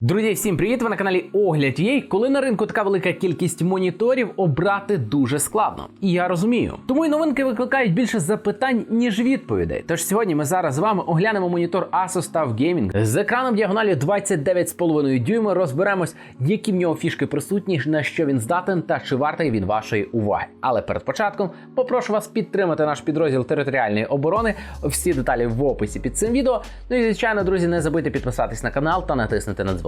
Друзі, всім привіт! Ви на каналі Огляд Єй. Коли на ринку така велика кількість моніторів, обрати дуже складно. І я розумію. Тому і новинки викликають більше запитань, ніж відповідей. Тож сьогодні ми зараз з вами оглянемо монітор Asus TUF Gaming з екраном діагоналі 29,5 дюйма. Розберемось, які в нього фішки присутні, на що він здатен та чи вартий він вашої уваги. Але перед початком попрошу вас підтримати наш підрозділ територіальної оборони. Всі деталі в описі під цим відео. Ну і звичайно, друзі, не забудьте підписатись на канал та натиснути на дзвоник.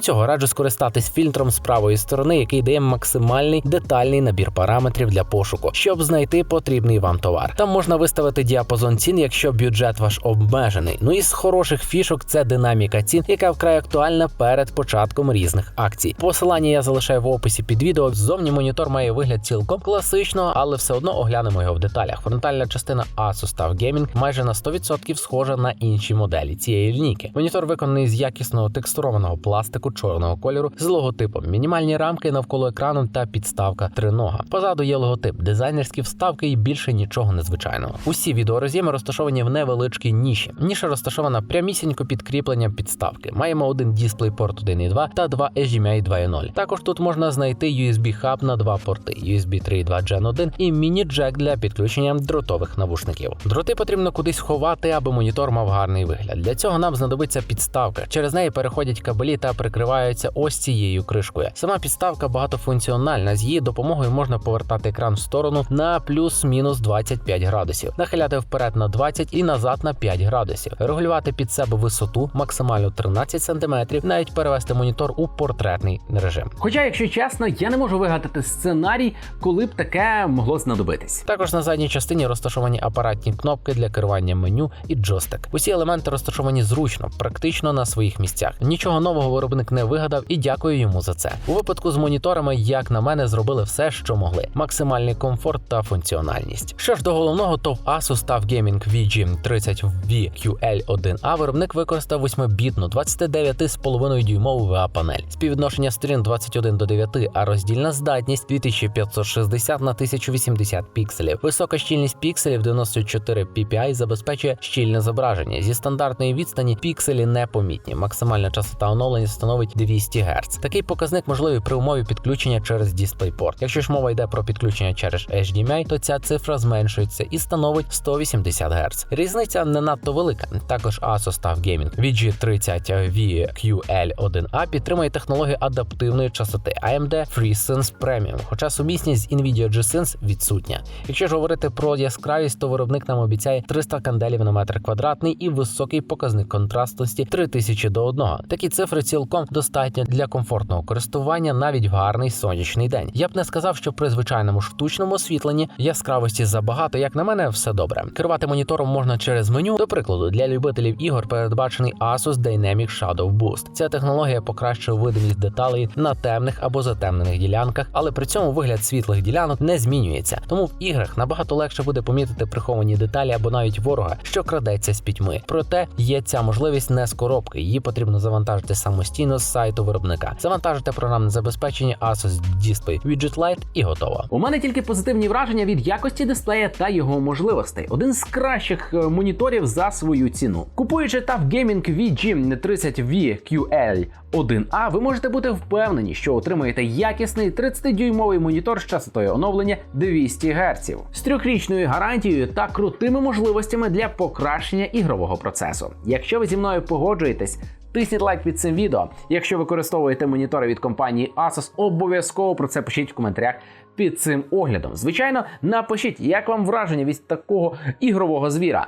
цього, раджу скористатись фільтром з правої сторони, який дає максимальний детальний набір параметрів для пошуку, щоб знайти потрібний вам товар. Там можна виставити діапазон цін, якщо бюджет ваш обмежений. Ну і з хороших фішок це динаміка цін, яка вкрай актуальна перед початком різних акцій. Посилання я залишаю в описі під відео. Ззовні монітор має вигляд цілком класичного, але все одно оглянемо його в деталях. Фронтальна частина Asus TUF Gaming майже на 100% схожа на інші моделі цієї лінійки. Монітор виконаний з якісного текстурованого пластику чорного кольору з логотипом, мінімальні рамки навколо екрану та підставка тринога. Позаду є логотип, дизайнерські вставки і більше нічого незвичайного. Усі відеороз'єми розташовані в невеличкій ніші. Ніша розташована прямісінько під кріпленням підставки. Маємо один DisplayPort 1.2 та два HDMI 2.0. Також тут можна знайти USB хаб на два порти, USB 3.2 Gen 1 і міні-джек для підключення дротових навушників. Дроти потрібно кудись ховати, аби монітор мав гарний вигляд. Для цього нам знадобиться підставка. Через неї переходять кабелі та прикриваються ось цією кришкою. Сама підставка багатофункціональна. З її допомогою можна повертати екран в сторону на плюс-мінус 25 градусів, нахиляти вперед на 20 і назад на 5 градусів, регулювати під себе висоту максимально 13 см, навіть перевести монітор у портретний режим. Хоча, якщо чесно, я не можу вигадати сценарій, коли б таке могло знадобитись. Також на задній частині розташовані апаратні кнопки для керування меню і джойстик. Усі елементи розташовані зручно, практично на своїх місцях. Нічого нового виробник не вигадав і дякую йому за це. У випадку з моніторами, як на мене, зробили все, що могли: максимальний комфорт та функціональність. Що ж до головного, то в Asus TUF Gaming VG30V QL1A виробник використав 8-бітну 29,5 дюймову VA панель. Співвідношення сторін 21 до 9, а роздільна здатність 2560 на 1080 пікселів. Висока щільність пікселів 94 ppi забезпечує щільне зображення. Зі стандартної відстані пікселі непомітні. Максимальна частота оновлення становить 200 Гц. Такий показник можливий при умові підключення через DisplayPort. Якщо ж мова йде про підключення через HDMI, то ця цифра зменшується і становить 180 Гц. Різниця не надто велика. Також Asus TUF Gaming VG30V-QL1A підтримує технологію адаптивної частоти AMD FreeSense Premium, хоча сумісність з Nvidia G-Sense відсутня. Якщо ж говорити про яскравість, то виробник нам обіцяє 300 канделів на метр квадратний і високий показник контрастності 3000 до 1. Такі цифри цілком достатньо для комфортного користування навіть в гарний сонячний день. Я б не сказав, що при звичайному штучному освітленні яскравості забагато, як на мене, все добре. Керувати монітором можна через меню. До прикладу, для любителів ігор передбачений Asus Dynamic Shadow Boost. Ця технологія покращує видимість деталей на темних або затемнених ділянках, але при цьому вигляд світлих ділянок не змінюється. Тому в іграх набагато легше буде помітити приховані деталі або навіть ворога, що крадеться з пітьми. Проте є ця можливість не з коробки. Її потрібно завантажити самостійно з сайту виробника. Завантажити програмне забезпечення Asus Display Widget Lite і готово. У мене тільки позитивні враження від якості дисплея та його можливостей. Один з кращих е, моніторів за свою ціну. Купуючи TUF Gaming VG30V QL1A, ви можете бути впевнені, що отримаєте якісний 30-дюймовий монітор з частотою оновлення 200 Гц, з трьохрічною гарантією та крутими можливостями для покращення ігрового процесу. Якщо ви зі мною погоджуєтесь, Тисніть лайк під цим відео. Якщо використовуєте монітори від компанії Asus, обов'язково про це пишіть в коментарях під цим оглядом. Звичайно, напишіть, як вам враження від такого ігрового звіра.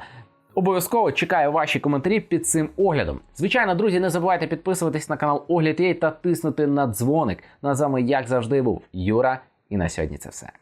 Обов'язково чекаю ваші коментарі під цим оглядом. Звичайно, друзі, не забувайте підписуватись на канал Огляд Єй та тиснути на дзвоник. Ну а з вами, як завжди, був Юра. І на сьогодні це все.